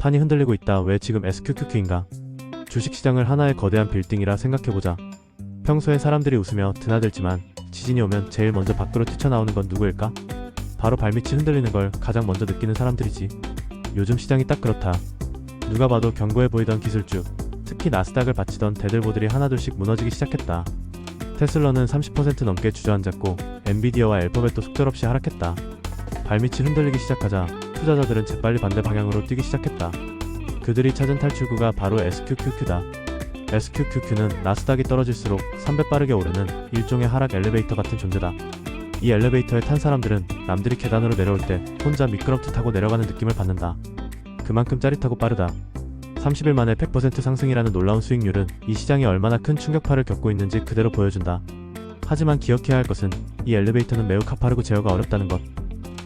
판이 흔들리고 있다. 왜 지금 SQQQ인가? 주식시장을 하나의 거대한 빌딩이라 생각해보자. 평소엔 사람들이 웃으며 드나들지만 지진이 오면 제일 먼저 밖으로 뛰쳐나오는 건 누구일까? 바로 발밑이 흔들리는 걸 가장 먼저 느끼는 사람들이지. 요즘 시장이 딱 그렇다. 누가 봐도 견고해 보이던 기술주, 특히 나스닥을 바치던 대들보들이 하나둘씩 무너지기 시작했다. 테슬라는 30% 넘게 주저앉았고 엔비디아와 엘퍼벳도 속절없이 하락했다. 발밑이 흔들리기 시작하자 투자자들은 재빨리 반대 방향으로 뛰기 시작했다. 그들이 찾은 탈출구가 바로 SQQQ다. SQQQ는 나스닥이 떨어질수록 3배 빠르게 오르는 일종의 하락 엘리베이터 같은 존재다. 이 엘리베이터에 탄 사람들은 남들이 계단으로 내려올 때 혼자 미끄럼틀 타고 내려가는 느낌을 받는다. 그만큼 짜릿하고 빠르다. 30일 만에 100% 상승이라는 놀라운 수익률은 이 시장이 얼마나 큰 충격파를 겪고 있는지 그대로 보여준다. 하지만 기억해야 할 것은 이 엘리베이터는 매우 가파르고 제어가 어렵다는 것.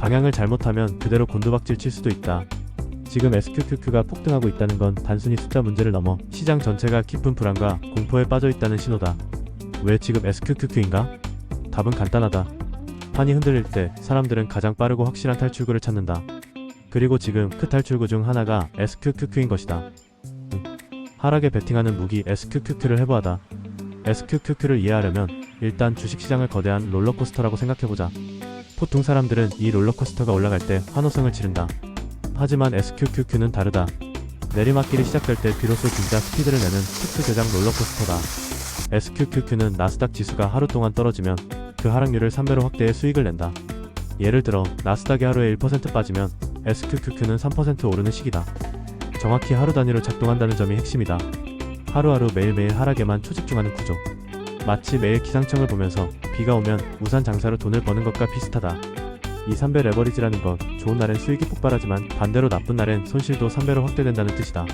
방향을 잘못하면 그대로 곤두박질 칠 수도 있다. 지금 SQQQ가 폭등하고 있다는 건 단순히 숫자 문제를 넘어 시장 전체가 깊은 불안과 공포에 빠져 있다는 신호다. 왜 지금 SQQQ인가? 답은 간단하다. 판이 흔들릴 때 사람들은 가장 빠르고 확실한 탈출구를 찾는다. 그리고 지금 그 탈출구 중 하나가 SQQQ인 것이다. 응. 하락에 베팅하는 무기 SQQQ를 해부하다. SQQQ를 이해하려면 일단 주식시장을 거대한 롤러코스터라고 생각해보자. 보통 사람들은 이 롤러코스터가 올라갈 때 환호성을 지른다. 하지만 SQQQ는 다르다. 내리막길이 시작될 때 비로소 진짜 스피드를 내는 특수 제작 롤러코스터다. SQQQ는 나스닥 지수가 하루 동안 떨어지면 그 하락률을 3배로 확대해 수익을 낸다. 예를 들어 나스닥이 하루에 1% 빠지면 SQQQ는 3% 오르는 시기다. 정확히 하루 단위로 작동한다는 점이 핵심이다. 하루하루 매일매일 하락에만 초집중하는 구조. 마치 매일 기상청을 보면서 비가 오면 우산 장사로 돈을 버는 것과 비슷하다. 이 3배 레버리지라는 건 좋은 날엔 수익이 폭발하지만 반대로 나쁜 날엔 손실도 3배로 확대된다는 뜻이다.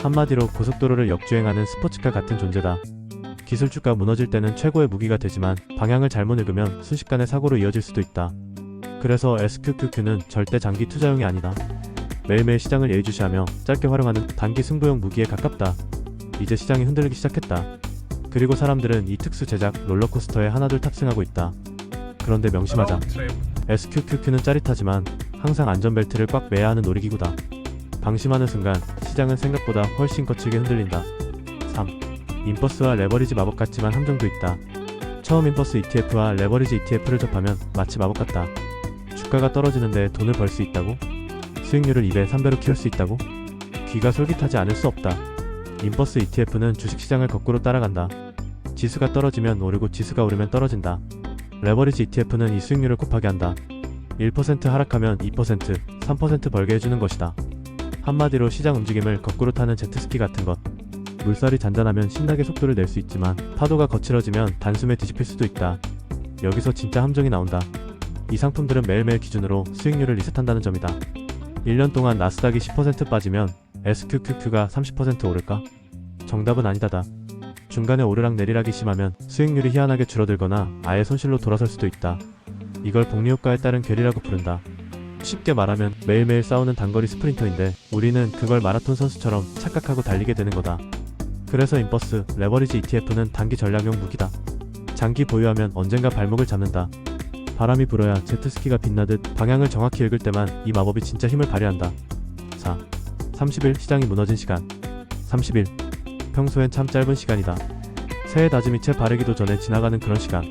한마디로 고속도로를 역주행하는 스포츠카 같은 존재다. 기술주가 무너질 때는 최고의 무기가 되지만 방향을 잘못 읽으면 순식간에 사고로 이어질 수도 있다. 그래서 SQQQ는 절대 장기 투자용이 아니다. 매일매일 시장을 예의주시하며 짧게 활용하는 단기 승부용 무기에 가깝다. 이제 시장이 흔들리기 시작했다. 그리고 사람들은 이 특수 제작 롤러코스터에 하나둘 탑승하고 있다. 그런데 명심하자. SQQQ는 짜릿하지만 항상 안전벨트를 꽉 매야 하는 놀이기구다. 방심하는 순간 시장은 생각보다 훨씬 거칠게 흔들린다. 3. 인버스와 레버리지 마법 같지만 함정도 있다. 처음 인버스 ETF와 레버리지 ETF를 접하면 마치 마법 같다. 주가가 떨어지는데 돈을 벌 수 있다고? 수익률을 2배, 3배로 키울 수 있다고? 귀가 솔깃하지 않을 수 없다. 인버스 ETF는 주식시장을 거꾸로 따라간다. 지수가 떨어지면 오르고 지수가 오르면 떨어진다. 레버리지 ETF는 이 수익률을 곱하게 한다. 1% 하락하면 2%, 3% 벌게 해주는 것이다. 한마디로 시장 움직임을 거꾸로 타는 제트스키 같은 것. 물살이 잔잔하면 신나게 속도를 낼 수 있지만 파도가 거칠어지면 단숨에 뒤집힐 수도 있다. 여기서 진짜 함정이 나온다. 이 상품들은 매일매일 기준으로 수익률을 리셋한다는 점이다. 1년 동안 나스닥이 10% 빠지면 SQQQ가 30% 오를까? 정답은 아니다다. 중간에 오르락 내리락이 심하면 수익률이 희한하게 줄어들거나 아예 손실로 돌아설 수도 있다. 이걸 복리효과에 따른 괴리라고 부른다. 쉽게 말하면 매일매일 싸우는 단거리 스프린터인데 우리는 그걸 마라톤 선수처럼 착각하고 달리게 되는 거다. 그래서 인버스, 레버리지 ETF는 단기 전략용 무기다. 장기 보유하면 언젠가 발목을 잡는다. 바람이 불어야 제트스키가 빛나듯 방향을 정확히 읽을 때만 이 마법이 진짜 힘을 발휘한다. 4. 30일 시장이 무너진 시간. 30일. 평소엔 참 짧은 시간이다. 새해 다짐이 채 바르기도 전에 지나가는 그런 시간.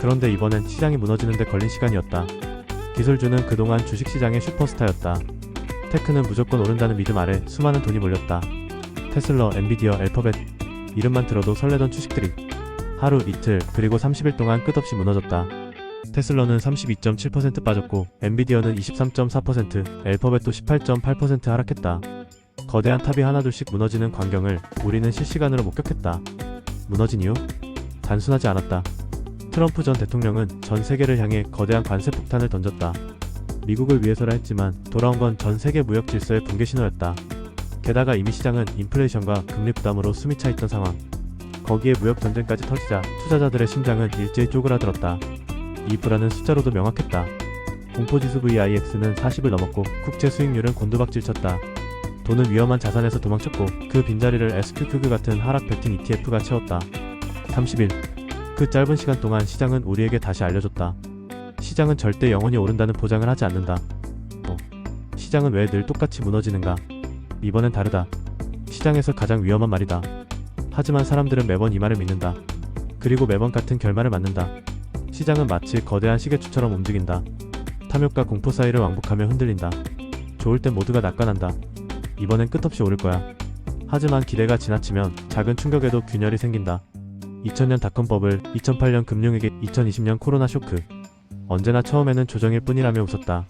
그런데 이번엔 시장이 무너지는데 걸린 시간이었다. 기술주는 그동안 주식시장의 슈퍼스타였다. 테크는 무조건 오른다는 믿음 아래 수많은 돈이 몰렸다. 테슬러, 엔비디어, 엘퍼벳 이름만 들어도 설레던 주식들이 하루 이틀 그리고 30일 동안 끝없이 무너졌다. 테슬러는 32.7% 빠졌고 엔비디어는 23.4%, 엘퍼벳도 18.8% 하락했다. 거대한 탑이 하나둘씩 무너지는 광경을 우리는 실시간으로 목격했다. 무너진 이유? 단순하지 않았다. 트럼프 전 대통령은 전 세계를 향해 거대한 관세 폭탄을 던졌다. 미국을 위해서라 했지만 돌아온 건 전 세계 무역 질서의 붕괴 신호였다. 게다가 이미 시장은 인플레이션과 금리 부담으로 숨이 차 있던 상황. 거기에 무역 전쟁까지 터지자 투자자들의 심장은 일제히 쪼그라들었다. 이 불안은 숫자로도 명확했다. 공포지수 VIX는 40을 넘었고 국채 수익률은 곤두박질 쳤다. 돈은 위험한 자산에서 도망쳤고 그 빈자리를 SQQQ 같은 하락 베팅 ETF가 채웠다. 30일. 그 짧은 시간 동안 시장은 우리에게 다시 알려줬다. 시장은 절대 영원히 오른다는 보장을 하지 않는다. 어. 시장은 왜 늘 똑같이 무너지는가? 이번엔 다르다. 시장에서 가장 위험한 말이다. 하지만 사람들은 매번 이 말을 믿는다. 그리고 매번 같은 결말을 맞는다. 시장은 마치 거대한 시계추처럼 움직인다. 탐욕과 공포 사이를 왕복하며 흔들린다. 좋을 땐 모두가 낙관한다. 이번엔 끝없이 오를 거야. 하지만 기대가 지나치면 작은 충격에도 균열이 생긴다. 2000년 닷컴버블, 2008년 금융위기, 2020년 코로나 쇼크. 언제나 처음에는 조정일 뿐이라며 웃었다.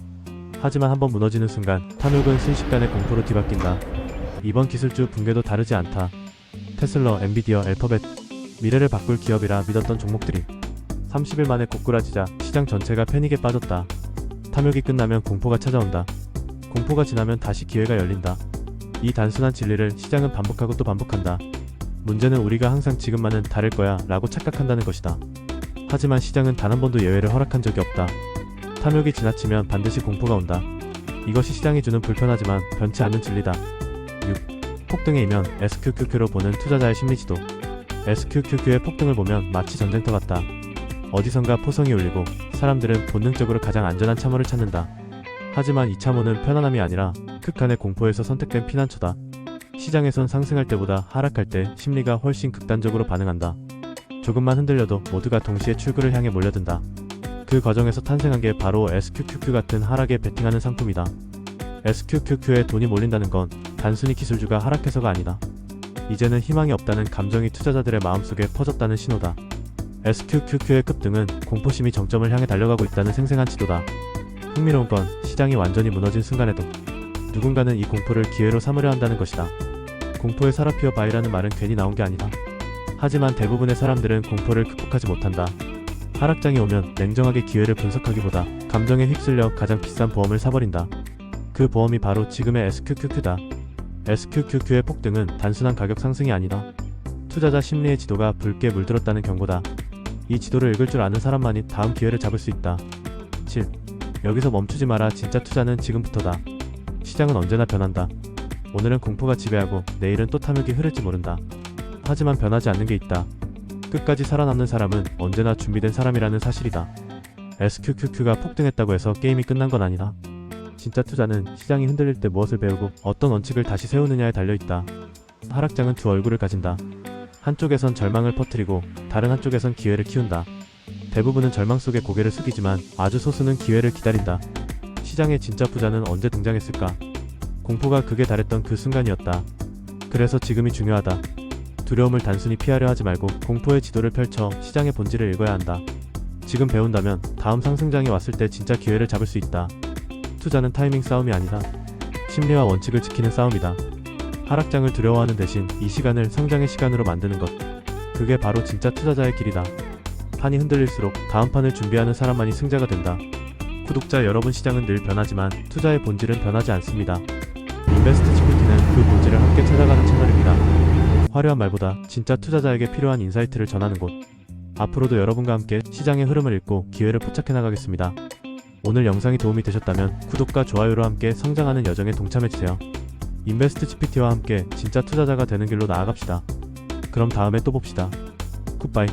하지만 한번 무너지는 순간 탐욕은 순식간에 공포로 뒤바뀐다. 이번 기술주 붕괴도 다르지 않다. 테슬러, 엔비디어, 알파벳 미래를 바꿀 기업이라 믿었던 종목들이 30일 만에 고꾸라지자 시장 전체가 패닉에 빠졌다. 탐욕이 끝나면 공포가 찾아온다. 공포가 지나면 다시 기회가 열린다. 이 단순한 진리를 시장은 반복하고 또 반복한다. 문제는 우리가 항상 지금만은 다를 거야 라고 착각한다는 것이다. 하지만 시장은 단 한 번도 예외를 허락한 적이 없다. 탐욕이 지나치면 반드시 공포가 온다. 이것이 시장이 주는 불편하지만 변치 않는 진리다. 6. 폭등의 이면 SQQQ로 보는 투자자의 심리지도. SQQQ의 폭등을 보면 마치 전쟁터 같다. 어디선가 포성이 울리고 사람들은 본능적으로 가장 안전한 참호를 찾는다. 하지만 이 참호는 편안함이 아니라 극한의 공포에서 선택된 피난처다. 시장에선 상승할 때보다 하락할 때 심리가 훨씬 극단적으로 반응한다. 조금만 흔들려도 모두가 동시에 출구를 향해 몰려든다. 그 과정에서 탄생한 게 바로 SQQQ 같은 하락에 베팅하는 상품이다. SQQQ에 돈이 몰린다는 건 단순히 기술주가 하락해서가 아니다. 이제는 희망이 없다는 감정이 투자자들의 마음속에 퍼졌다는 신호다. SQQQ의 급등은 공포심이 정점을 향해 달려가고 있다는 생생한 지도다. 흥미로운 건 시장이 완전히 무너진 순간에도 누군가는 이 공포를 기회로 삼으려 한다는 것이다. 공포의 사라피어 바이라는 말은 괜히 나온 게 아니다. 하지만 대부분의 사람들은 공포를 극복하지 못한다. 하락장이 오면 냉정하게 기회를 분석하기보다 감정에 휩쓸려 가장 비싼 보험을 사버린다. 그 보험이 바로 지금의 SQQQ다. SQQQ의 폭등은 단순한 가격 상승이 아니다. 투자자 심리의 지도가 붉게 물들었다는 경고다. 이 지도를 읽을 줄 아는 사람만이 다음 기회를 잡을 수 있다. 7. 여기서 멈추지 마라. 진짜 투자는 지금부터다. 시장은 언제나 변한다. 오늘은 공포가 지배하고 내일은 또 탐욕이 흐를지 모른다. 하지만 변하지 않는 게 있다. 끝까지 살아남는 사람은 언제나 준비된 사람이라는 사실이다. SQQQ가 폭등했다고 해서 게임이 끝난 건 아니다. 진짜 투자는 시장이 흔들릴 때 무엇을 배우고 어떤 원칙을 다시 세우느냐에 달려있다. 하락장은 두 얼굴을 가진다. 한쪽에선 절망을 퍼뜨리고 다른 한쪽에선 기회를 키운다. 대부분은 절망 속에 고개를 숙이지만 아주 소수는 기회를 기다린다. 시장의 진짜 부자는 언제 등장했을까? 공포가 극에 달했던 그 순간이었다. 그래서 지금이 중요하다. 두려움을 단순히 피하려 하지 말고 공포의 지도를 펼쳐 시장의 본질을 읽어야 한다. 지금 배운다면 다음 상승장이 왔을 때 진짜 기회를 잡을 수 있다. 투자는 타이밍 싸움이 아니다. 심리와 원칙을 지키는 싸움이다. 하락장을 두려워하는 대신 이 시간을 성장의 시간으로 만드는 것. 그게 바로 진짜 투자자의 길이다. 판이 흔들릴수록 다음 판을 준비하는 사람만이 승자가 된다. 구독자 여러분 시장은 늘 변하지만 투자의 본질은 변하지 않습니다. 인베스트 GPT는 그 본질을 함께 찾아가는 채널입니다. 화려한 말보다 진짜 투자자에게 필요한 인사이트를 전하는 곳. 앞으로도 여러분과 함께 시장의 흐름을 읽고 기회를 포착해 나가겠습니다. 오늘 영상이 도움이 되셨다면 구독과 좋아요로 함께 성장하는 여정에 동참해주세요. 인베스트 GPT와 함께 진짜 투자자가 되는 길로 나아갑시다. 그럼 다음에 또 봅시다. 굿바이.